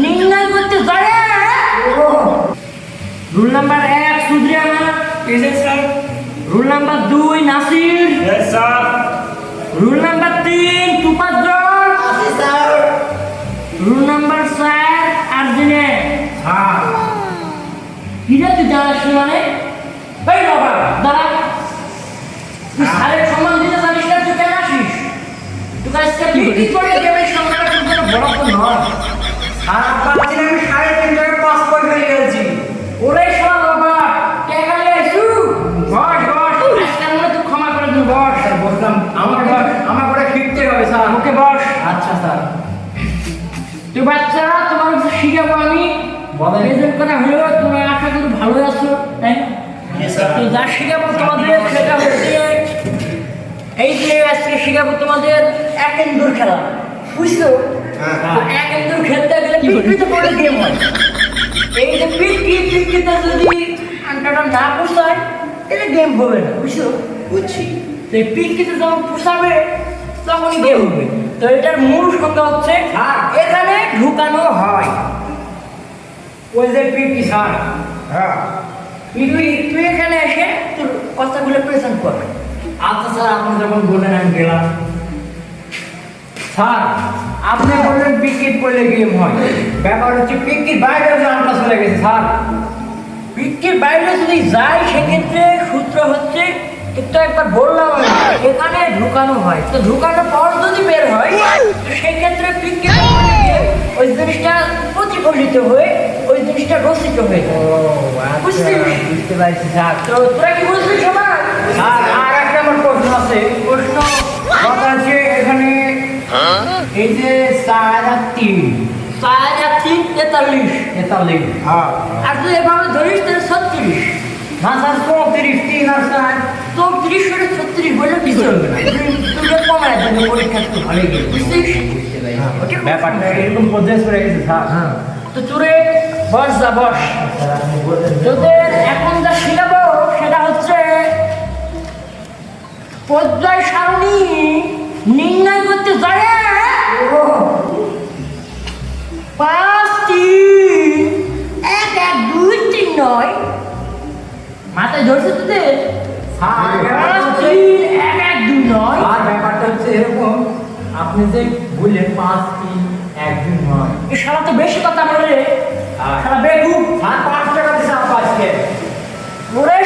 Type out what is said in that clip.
নির্ণয় করতে জানে রুল নাম্বার এক সুদ্রিয়ানা. রুল নাম্বার দুই নাসির. রুল নাম্বার তিন তুপাদ্রর রুল নাম্বার চার আর্জেনে। হ্যাঁ। কিরে তুই জানাস মানে এই বাবা দাঁড়া। তুই স্যারের সম্মান দিতে জানিস না তুই কেন আসিস? তুই আজকে বিক্রি করে দেবে তোর বড় তো নয়। পাচ্ছি না আমি সাড়ে তিনটায় পাসপোর্ট হয়ে গেছি। ওরে বাবা টাকা নিয়ে বস বস। মনে তুই ক্ষমা করে দিন বস স্যার বললাম আমাকে আমার করে ফিরতে হবে স্যার ওকে বস। আচ্ছা স্যার। তুই বাচ্চারা তোমার শিখাবো আমি। প্রেজেন্ট করা হলো তোমরা আশা করি ভালো আছো তাই না? তো যা শিখাবো তোমাদের সেটা হচ্ছে এই যে আজকে শিখাবো তোমাদের এক খেলা। বুঝছ? এক ইন্দুর খেলতে গেলে পিকপিতে পড়ে গেম হয় এই যে পিকপি পিকপিতে যদি আন্টাটা না পোষায় তাহলে গেম হবে না বুঝছ? বুঝছি। তো এই পিকপিতে যখন পোষাবে তখনই গেম হবে। তো এটার মূল সংখ্যা হচ্ছে আর এখানে ঢুকানো হয়। ওই যে স্যার হ্যাঁ। তুই তুই এখানে এসে তোর কথাগুলো প্রেজেন্ট করবে আচ্ছা স্যার আপনি যখন বললেন আমি গেলাম। স্যার আপনি বললেন পিকিট করলে গেম হয়। ব্যাপার হচ্ছে পিকিট বাইরে নামটা চলে গেছে স্যার। বৃত্তির বাইরে যদি যায় সেক্ষেত্রে সূত্র হচ্ছে একটু একবার বললাম এখানে ঢুকানো হয়। তো ঢুকানোর পর যদি বের হয় সেক্ষেত্রে বৃত্তি ওই জিনিসটা প্রতিফলিত হয়ে ওই জিনিসটা রচিত হয়ে? আচ্ছা, বুঝতে পারছি স্যার। তো তোরা কি বলছিস সবাই স্যার। আর একটা আমার প্রশ্ন আছে প্রশ্ন কথা হচ্ছে এখানে এই যে হাজার তিন। হাজার তিন তেতাল্লিশ। তেতাল্লিশ হ্যাঁ। আর তুই এভাবে ধরিস তাহলে ছত্রিশ। না স্যার চৌত্রিশ তিন আর চার। চৌত্রিশ করে ছত্রিশ বললে কিছু হবে না। তুই কমায় দেবে পরীক্ষা তো ভালোই গেল বুঝছিস? ব্যাপারটা এরকম পর্যায়ে চলে গেছে স্যার। হ্যাঁ। তো চুরে বস যা বস। স্যার, তোদের তিন এক এক দুই তিন নয়। মাথায় ধরছে তোদের? স্যার, পাঁচ ব্যাপারটা হচ্ছে- তিন এক এক দুই নয়। আর ব্যাপারটা হচ্ছে এরকম আপনি যে বললেন পাঁচ তিন একদিন নয়। এ সারা তো বেশি কথা বলে। সারা বেগুব স্যার পাঁচ টাকা দিচ্ছে আপা আজকে। ওরে